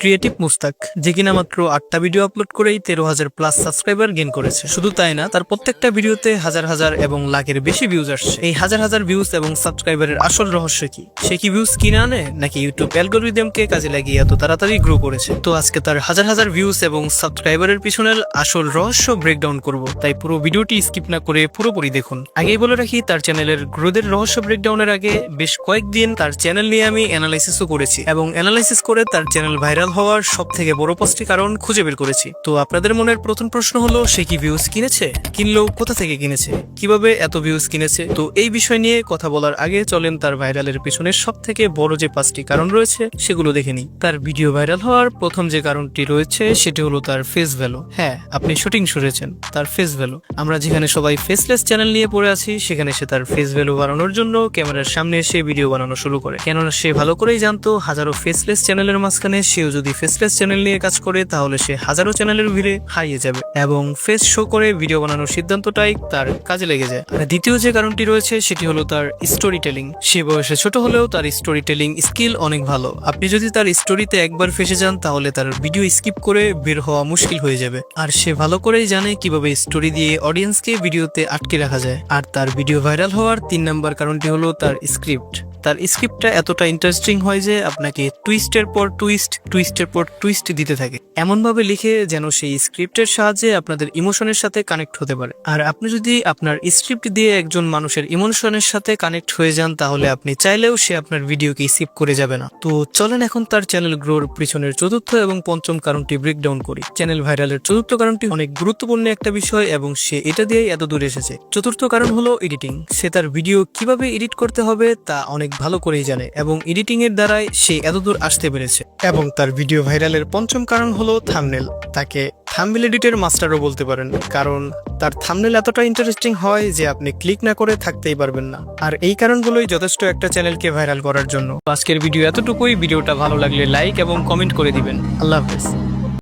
Creative Mustaq, যে কিনা মাত্র আটটা ভিডিও আপলোড করেই তেরো হাজার প্লাস সাবস্ক্রাইবার গেন করেছে। শুধু তাই না, তার প্রত্যেকটা ভিডিওতে হাজার হাজার এবং লাখের বেশি ভিউজ আসছে। এই হাজার হাজার ভিউজ এবং সাবস্ক্রাইবারের আসল রহস্য কি? সে কি ভিউজ কিনে আনে, নাকি ইউটিউব অ্যালগোরিদমকে কাজে লাগিয়ে এত তাড়াতাড়ি গ্রো করেছে? তো আজকে তার হাজার হাজার ভিউজ এবং সাবস্ক্রাইবারের পিছনের আসল রহস্য ব্রেকডাউন করব। তাই পুরো ভিডিওটি স্কিপ না করে পুরোপুরি দেখুন। আগেই বলে রাখি, তার চ্যানেলের গ্রোদের রহস্য ব্রেকডাউনের আগে বেশ কয়েকদিন তার চ্যানেল নিয়ে আমি অ্যানালাইসিসও করেছি এবং অ্যানালাইসিস করে তার চ্যানেল ভাইরাল হওয়ার সব থেকে বড় পাঁচটি কারণ খুঁজে বের করেছি। তো আপনাদের মনের প্রথম প্রশ্ন হলো, সে কি ভিউজ কিনেছে? কিনলেও কোথা থেকে কিনেছে? কীভাবে এত ভিউজ কিনেছে? তো এই বিষয় নিয়ে কথা বলার আগে চলেন তার ভাইরালের পিছনে সব থেকে বড় যে পাঁচটি কারণ রয়েছে, সেগুলো দেখে নিই। তার ভিডিও ভাইরাল হওয়ার প্রথম যে কারণটি রয়েছে, সেটি হলো তার ফেস ভ্যালু হ্যাঁ আপনি শুটিং শুনেছেন, তার ফেস ভ্যালু আমরা যেখানে সবাই ফেসলেস চ্যানেল নিয়ে পড়ে আছি, সেখানে সে তার ফেস ভ্যালু বাড়ানোর জন্য ক্যামেরার সামনে এসে ভিডিও বানানো শুরু করে। কেননা সে ভালো করেই জানতো, হাজারো ফেসলেস চ্যানেলের মাঝখানে সেও যদি ফেস ফেসলেস চ্যানেল নিয়ে কাজ করে, তাহলে সে হাজারো চ্যানেলের ভিড়ে হারিয়ে যাবে এবং ফেস শো করে ভিডিও বানানোর সিদ্ধান্তটাই তার কাজে লেগে যায়। আর দ্বিতীয় যে কারণটি রয়েছে, সেটি হলো তার স্টোরি টেলিং সে বয়সে ছোট হলেও তার স্টোরি টেলিং স্কিল অনেক ভালো। আপনি যদি তার স্টোরিতে একবার ফেসে যান, তাহলে তার ভিডিও স্কিপ করে বের হওয়া মুশকিল হয়ে যাবে। আর সে ভালো করেই জানে কীভাবে স্টোরি দিয়ে অডিয়েন্সকে ভিডিওতে আটকে রাখা যায়। আর তার ভিডিও ভাইরাল হওয়ার তিন নম্বর কারণটি হলো তার স্ক্রিপ্ট তার স্ক্রিপ্টটা এতটা ইন্টারেস্টিং হয় যে আপনাকে টুইস্টের পর টুইস্ট টুইস্টের পর টুইস্ট দিতে থাকে। এমনভাবে লিখে যেন সেই স্ক্রিপ্টের সাহায্যে আপনাদের ইমোশনের সাথে কানেক্ট হতে পারে। আর আপনি যদি আপনার স্ক্রিপ্ট দিয়ে একজন মানুষের ইমোশনের সাথে কানেক্ট হয়ে যান, তাহলে আপনি চাইলেও সে আপনার ভিডিওকে স্কিপ করে যাবে না। তো চলেন এখন তার চ্যানেল গ্রোর পিছনের চতুর্থ এবং পঞ্চম কারণটি ব্রেকডাউন করি। চ্যানেল ভাইরালের চতুর্থ কারণটি অনেক গুরুত্বপূর্ণ একটা বিষয় এবং সে এটা দিয়েই এত দূরে এসেছে। চতুর্থ কারণ হলো এডিটিং সে তার ভিডিও কীভাবে এডিট করতে হবে তা অনেক ভালো করেই জানে এবং এডিটিং এর দ্বারাই সে এতদূর আসতে পেরেছে। এবং তার ভিডিও ভাইরালের পঞ্চম কারণ হলো থামনেল। তাকে থাম্বনেল এডিটের মাস্টারও বলতে পারেন, কারণ তার থামনেল এতটা ইন্টারেস্টিং হয় যে আপনি ক্লিক না করে থাকতেই পারবেন না। আর এই কারণগুলোই যথেষ্ট একটা চ্যানেলকে ভাইরাল করার জন্য। আজকের ভিডিও এতটুকুই। ভিডিওটা ভালো লাগলে লাইক এবং কমেন্ট করে দিবেন। আল্লাহ হাফেজ।